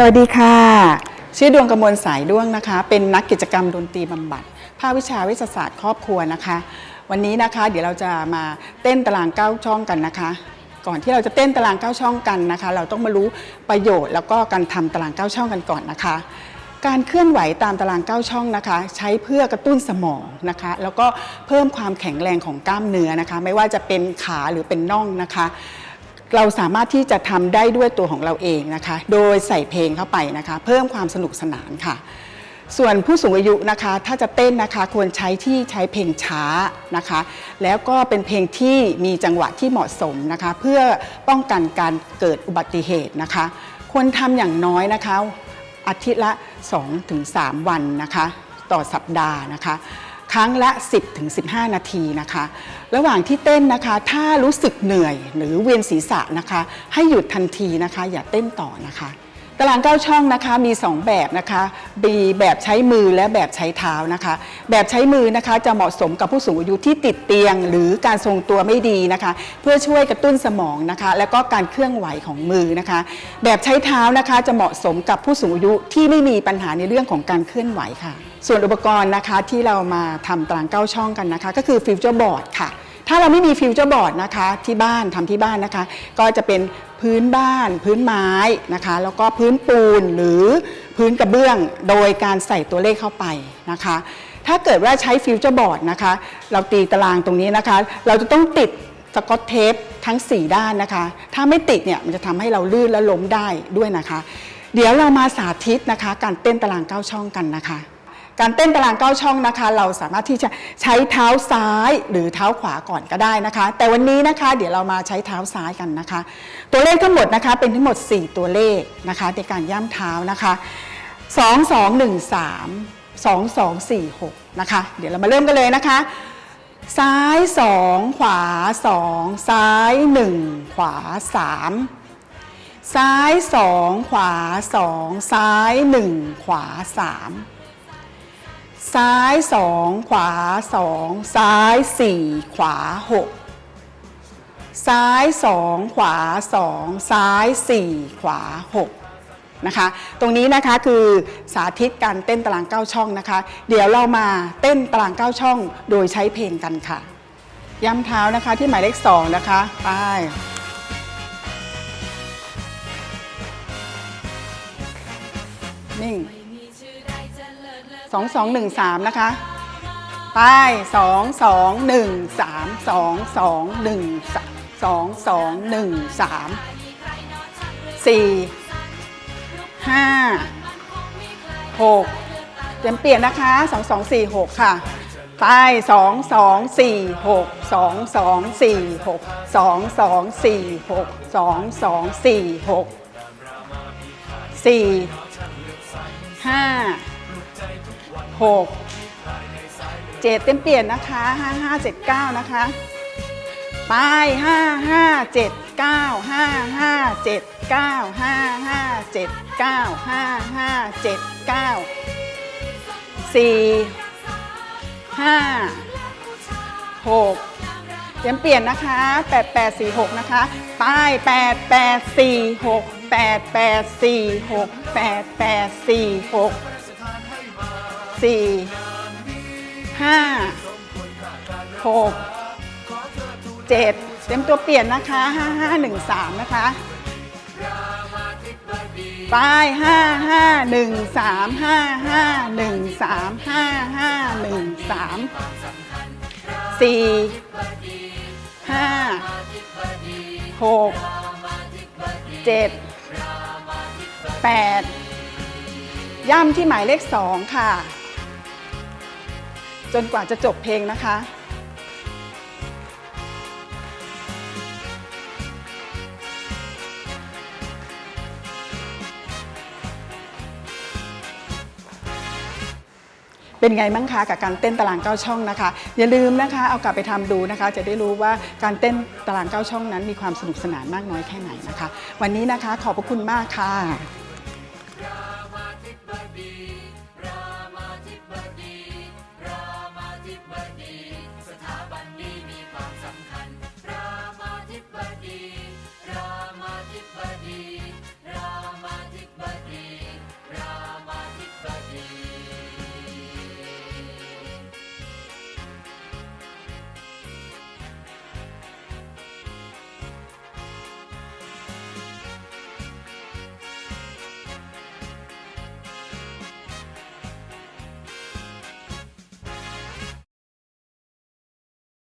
สวัสดีค่ะ ชื่อดวงกมลสายด้วงนะคะ เป็นนักกิจกรรมดนตรีบำบัดภาควิชาวิทยาศาสตร์ครอบครัวนะคะ วันนี้นะคะ เดี๋ยวเราจะมาเต้นตารางเก้าช่องกันนะคะ ก่อนที่เราจะเต้นตารางเก้าช่องกันนะคะ เราต้องมารู้ประโยชน์แล้วก็การทำตารางเก้าช่องกันก่อนนะคะ การเคลื่อนไหวตามตารางเก้าช่องนะคะ ใช้เพื่อกระตุ้นสมองนะคะ แล้วก็เพิ่มความแข็งแรงของกล้ามเนื้อนะคะ ไม่ว่าจะเป็นขาหรือเป็นน่องนะคะ เราสามารถที่จะทำได้ด้วยตัวของเราเองนะคะ โดยใส่เพลงเข้าไปนะคะ เพิ่มความสนุกสนานค่ะ ส่วนผู้สูงอายุนะคะ ถ้าจะเต้นนะคะควรใช้ที่ใช้เพลงช้านะคะ แล้วก็เป็นเพลงที่มีจังหวะที่เหมาะสมนะคะ เพื่อป้องกันการเกิดอุบัติเหตุนะคะ ควรทำอย่างน้อยนะคะอาทิตย์ละ 2-3 วันนะคะ ต่อสัปดาห์นะคะ ครั้งละ 10-15 นาทีนะคะ ระหว่างที่เต้นนะคะ ถ้ารู้สึกเหนื่อยหรือเวียนศีรษะนะคะ ให้หยุดทันทีนะคะ อย่าเต้นต่อนะคะ ตารางเก้าช่องนะคะมี 2 แบบนะคะมีแบบใช้มือและแบบใช้เท้านะคะ แบบใช้มือนะคะจะเหมาะสมกับผู้สูงอายุที่ติดเตียง หรือการทรงตัวไม่ดีนะคะ เพื่อช่วยกระตุ้นสมองนะคะ แล้วก็การเคลื่อนไหวของมือนะคะ แบบใช้เท้านะคะจะเหมาะสมกับผู้สูงอายุที่ไม่มีปัญหาในเรื่องของการเคลื่อนไหวค่ะ ส่วนอุปกรณ์นะคะที่เรามาทำตารางเก้าช่องกันนะคะ ก็คือฟิวเจอร์บอร์ดค่ะถ้าเราไม่มีฟิวเจอร์บอร์ดนะคะที่บ้านทำที่บ้านนะคะ ก็จะเป็น พื้นบ้าน พื้นไม้นะคะ แล้วก็พื้นปูนหรือพื้นกระเบื้องโดยการใส่ตัวเลขเข้าไปนะคะ ถ้าเกิดว่าใช้ฟิวเจอร์บอร์ดนะคะ เราตีตารางตรงนี้นะคะ เราจะต้องติดสกอตเทปทั้ง 4 ด้านนะคะ ถ้าไม่ติดเนี่ยมันจะทำให้เราลื่นและล้มได้ด้วยนะคะ เดี๋ยวเรามาสาธิตนะคะ การเต้นตารางเก้าช่องกันนะคะ การเต้นตารางเก้าช่องนะคะ เราสามารถที่จะใช้เท้าซ้ายหรือเท้าขวาก่อนก็ได้นะคะ แต่วันนี้นะคะเดี๋ยวเรามาใช้เท้าซ้ายกันนะคะ ตัวเลขทั้งหมดนะคะเป็นทั้งหมด 4 ตัวเลขนะคะในการย่ำเท้านะคะ2 2 1 3 2 2 4 6นะคะ เดี๋ยวเรามาเริ่มกันเลยนะคะ ซ้าย 2 ขวา 2 ซ้าย 1 ขวา 3 ซ้าย 2 ขวา 2 ซ้าย 1 ขวา 3 ซ้ายสองขวาสองซ้ายสี่ขวาหกซ้ายสองขวาสองซ้ายสี่ขวาหกนะคะ ตรงนี้นะคะคือสาธิตการเต้นตารางเก้าช่องนะคะ เดี๋ยวเรามาเต้นตารางเก้าช่องโดยใช้เพลงกันค่ะ ย้ำเท้านะคะที่หมายเลขสองนะคะไปนิ่ง สองสองหนึ่งสามนะคะปสองสองหนึ่งสามสองสองหนึ่งสามสองสองหนึ่งสามสี่ห้าหกเตรียมเปลี่ยนนะคะสองสองสี่หกค่ะปสองสองสี่หกสองสองสี่หกสอ งสองสี่หกเจ็ดเต็มเปลี่ยนนะคะห้าห้าเจ็ดเก้านะคะ ไปห้าห้าเจ็ดเก้าห้าห้าเจ็ดเก้าห้าห้าเจ็ดเก้าห้าห้าเจ็ดเก้าสี่ห้าหกเตรียมเปลี่ยนนะคะแปดแปดสี่หกนะคะไปแปดแปด สี่ห้าหกเจ็ดเต็มตัวเปลี่ยนนะคะห้าห้าหนึ่งสามนะคะไปห้าห้าหนึ่งสามห้าห้าหนึ่งสามห้าห้าหนึ่งสามสี่ห้าหกเจ็ดแปดย่ำที่หมายเลขสองค่ะ จนกว่าจะจบเพลงนะคะ เป็นไงบ้างคะกับการเต้นตารางเก้าช่องนะคะ อย่าลืมนะคะ เอากลับไปทำดูนะคะ จะได้รู้ว่าการเต้นตารางเก้าช่องนั้นมีความสนุกสนานมากน้อยแค่ไหนนะคะ วันนี้นะคะขอบพระคุณมากค่ะ